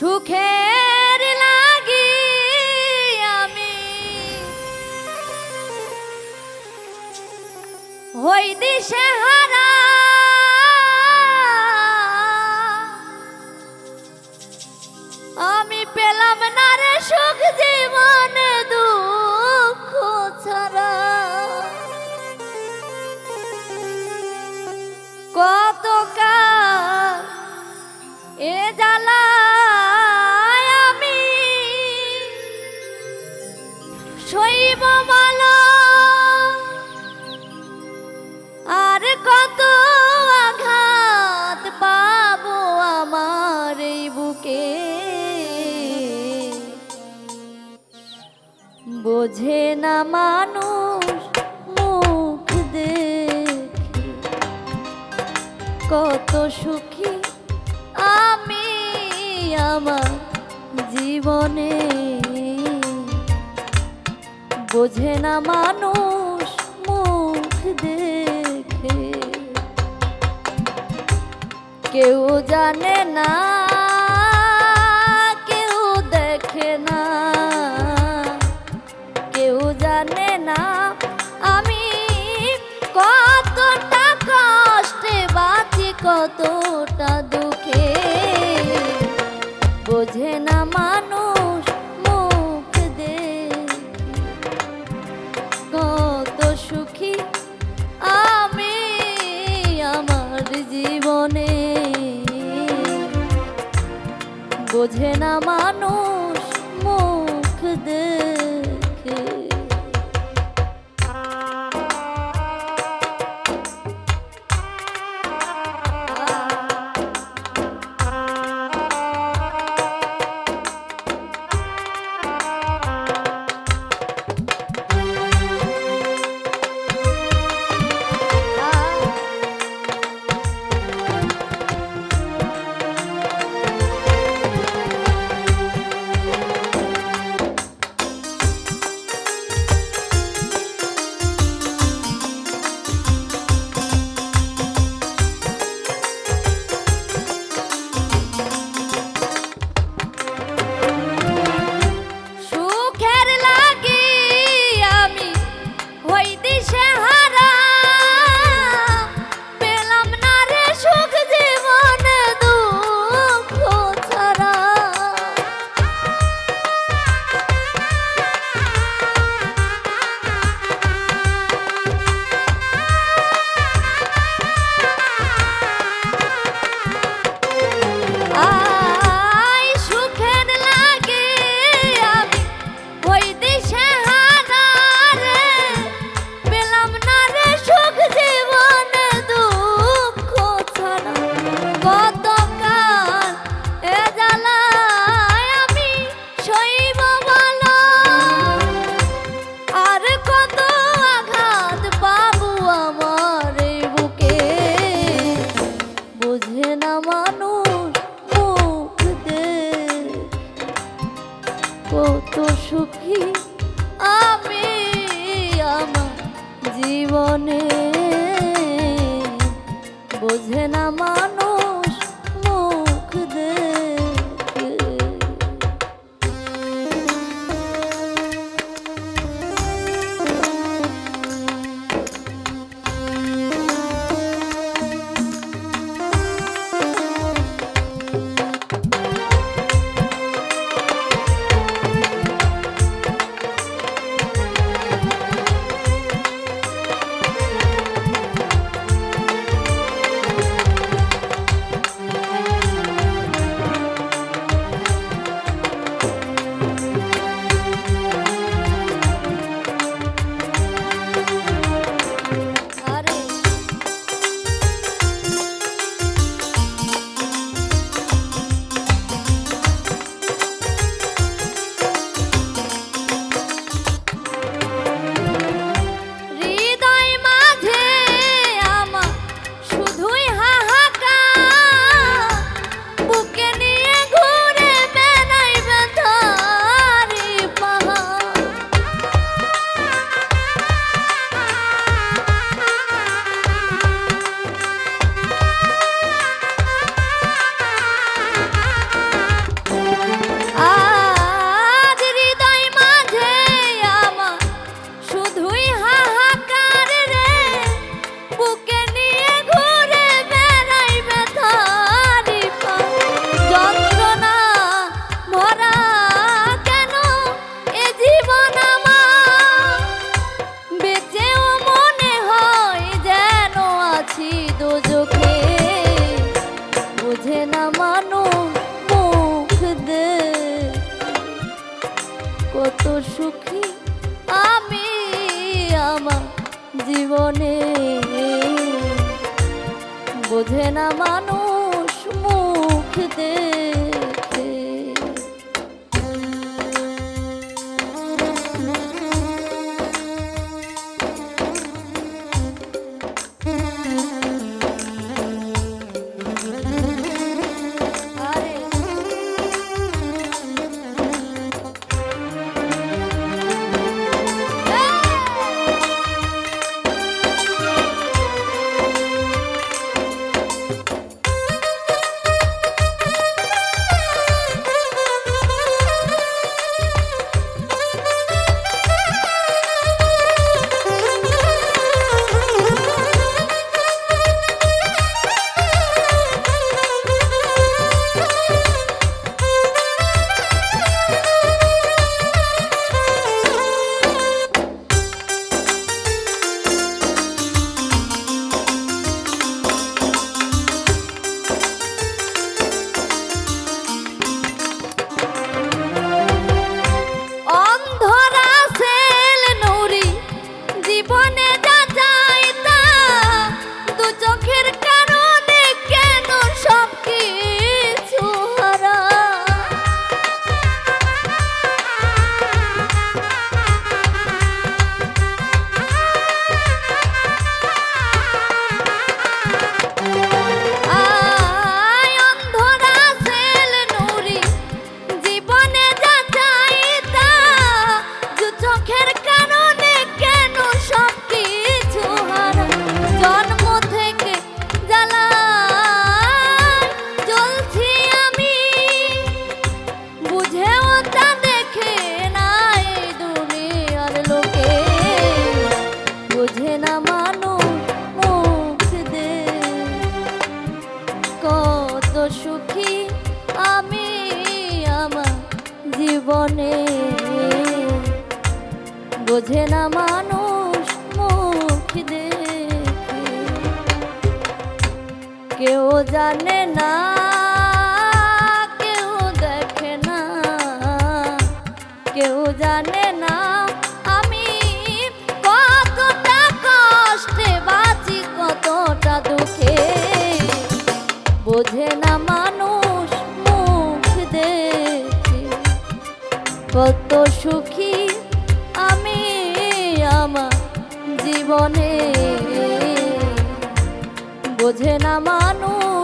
সুখে আর কত আঘাত পাবো আমার এই বুকে? বোঝে না মানুষ মুখ দেখে কত সুখী আমি আমার জীবনে। বোঝে না মানুষ মুখ দেখে। কেউ জানে না, কেউ দেখে না। কেউ জানে না আমি কতটা কষ্টে বাঁচি, কতটা দুঃখে। বোঝে না জীবনে। বোঝে না মানুষ মুখ দেখে বোঝে না মানুষ মুখ দেয়। কেউ জানে না, কেউ দেখে না। কেউ জানে না, আমি কতটা কষ্টে বাঁচি, কতটা দুঃখে। বোঝে না মানুষ মুখ দেখে কত সুখী আমি আমার জীবনে। বোঝে না মানুষ।